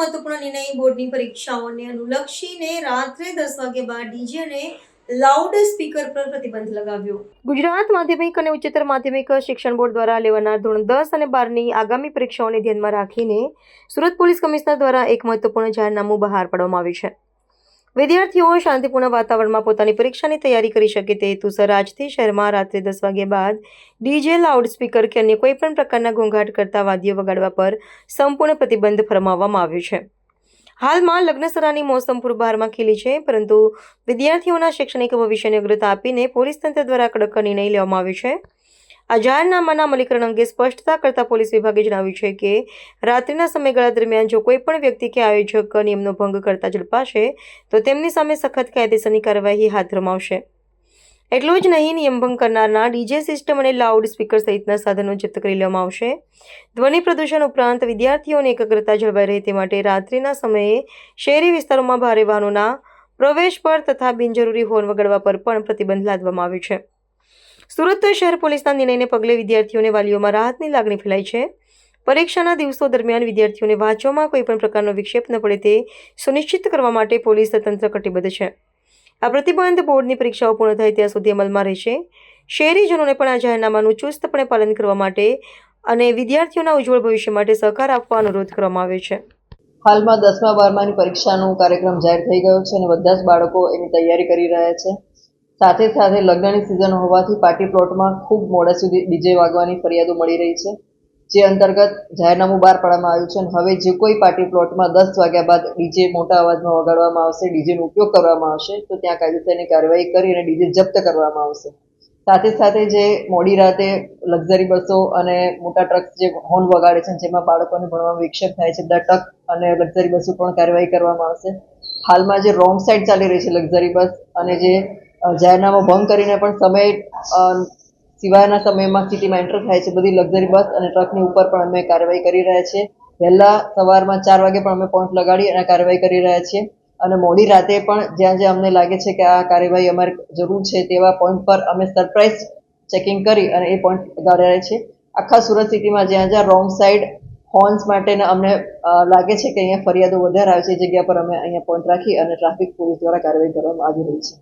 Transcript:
નિર્ણય બોર્ડની પરીક્ષાઓને અનુલક્ષીને રાત્રે દસ વાગ્યા બાદ ડીજે અને લાઉડ સ્પીકર પર પ્રતિબંધ લગાવ્યો. ગુજરાત માધ્યમિક અને ઉચ્ચતર માધ્યમિક શિક્ષણ બોર્ડ દ્વારા લેવાનાર ધોરણ દસ અને બારની આગામી પરીક્ષાઓને ધ્યાનમાં રાખીને સુરત પોલીસ કમિશનર દ્વારા એક મહત્વપૂર્ણ જાહેરનામું બહાર પાડવામાં આવ્યું છે. વિદ્યાર્થીઓ શાંતિપૂર્ણ વાતાવરણમાં પોતાની પરીક્ષાની તૈયારી કરી શકે તે હેતુસર આજથી શહેરમાં રાત્રે દસ વાગ્યા બાદ ડીજે, લાઉડસ્પીકર કે અન્ય કોઈપણ પ્રકારના ઘોંઘાટ કરતા વાદ્યો વગાડવા પર સંપૂર્ણ પ્રતિબંધ ફરમાવવામાં આવ્યો છે. હાલમાં લગ્નસરાની મોસમ પૂર્વબહારમાં ખીલી છે, પરંતુ વિદ્યાર્થીઓના શૈક્ષણિક ભવિષ્યને અગ્રતા આપીને પોલીસ તંત્ર દ્વારા કડક નિર્ણય લેવામાં આવ્યો છે. આ જાહેરનામાના અમલીકરણ અંગે સ્પષ્ટતા કરતા પોલીસ વિભાગે જણાવ્યું છે કે, રાત્રિના સમયગાળા દરમિયાન જો કોઈ પણ વ્યક્તિ કે આયોજક નિયમનો ભંગ કરતા ઝડપાશે, તો તેમની સામે સખત કાયદેસરની કાર્યવાહી હાથ ધરમાવશે. એટલું જ નહીં નિયમભંગ કરનારના ડીજે સિસ્ટમ અને લાઉડ સ્પીકર સહિતના સાધનો જપ્ત કરી લેવામાં આવશે. ધ્વનિ પ્રદૂષણ ઉપરાંત વિદ્યાર્થીઓની એકાગ્રતા જળવાઈ રહે તે માટે રાત્રિના સમયે શહેરી વિસ્તારોમાં ભારે વાહનોના પ્રવેશ પર તથા બિનજરૂરી હોર્ન વગાડવા પર પણ પ્રતિબંધ લાદવામાં આવ્યો છે. સુરત શહેર પોલીસના નિર્ણયને પગલે વિદ્યાર્થીઓને વાલીઓમાં રાહતની લાગણી ફેલાઈ છે. પરીક્ષાના દિવસો દરમિયાન વિદ્યાર્થીઓને વાંચવામાં કોઈપણ પ્રકારનો વિક્ષેપ ન પડે તે સુનિશ્ચિત કરવા માટે પોલીસ તંત્ર કટિબદ્ધ છે. આ પ્રતિબંધ બોર્ડની પરીક્ષાઓ પૂર્ણ થાય ત્યાં સુધી અમલમાં રહેશે. શહેરીજનોને પણ આ જાહેરનામાનું ચુસ્તપણે પાલન કરવા માટે અને વિદ્યાર્થીઓના ઉજ્જવળ ભવિષ્ય માટે સહકાર આપવા અનુરોધ કરવામાં આવ્યો છે. હાલમાં દસમા બારમાની પરીક્ષાનો કાર્યક્રમ જાહેર થઈ ગયો છે અને બધા જ બાળકો એની તૈયારી કરી રહ્યા છે. સાથે સાથે લગ્નની સિઝન હોવાથી પાર્ટી પ્લોટમાં ખૂબ મોડા સુધી ડીજે વાગવાની ફરિયાદો મળી રહી છે, જે અંતર્ગત જાહેરનામું બહાર પાડવામાં આવ્યું છે અને હવે જે કોઈ પાર્ટી પ્લોટમાં દસ વાગ્યા બાદ ડીજે મોટા અવાજમાં વગાડવામાં આવશે ડીજેનો ઉપયોગ કરવામાં આવશે, તો ત્યાં કાયદેસરની કાર્યવાહી કરી અને ડીજે જપ્ત કરવામાં આવશે. સાથે સાથે જે મોડી રાતે લક્ઝરી બસો અને મોટા ટ્રક જે હોર્ન વગાડે છે, જેમાં બાળકોને ભણવામાં વિક્ષેપ થાય છે, બધા ટ્રક અને લક્ઝરી બસો પણ કાર્યવાહી કરવામાં આવશે. હાલમાં જે રોંગ સાઈડ ચાલી રહી છે લક્ઝરી બસ અને જે જાહેરનામા ભંગ કરીને પણ સમય સિવાયના સમયમાં સિટીમાં એન્ટર થાય છે. બધી લક્ઝરી બસ અને ટ્રકની ઉપર પણ અમે કાર્યવાહી કરી રહ્યા છીએ. વહેલા સવારમાં ચાર વાગે પણ અમે પોઈન્ટ લગાડી અને કાર્યવાહી કરી રહ્યા છીએ. અને મોડી રાતે પણ જ્યાં જ્યાં અમને લાગે છે કે આ કાર્યવાહી અમારે જરૂર છે તેવા પોઈન્ટ પર અમે સરપ્રાઇઝ ચેકિંગ કરી અને એ પોઈન્ટ લગાડ્યા છીએ. આખા સુરત સિટીમાં જ્યાં જ્યાં રોંગ સાઈડ હોર્ન્સ માટેના અમને લાગે છે કે અહીંયા ફરિયાદો વધારે આવે છે જગ્યા પર અમે અહીંયા પોઈન્ટ રાખી અને ટ્રાફિક પોલીસ દ્વારા કાર્યવાહી કરવામાં આવી રહી છે.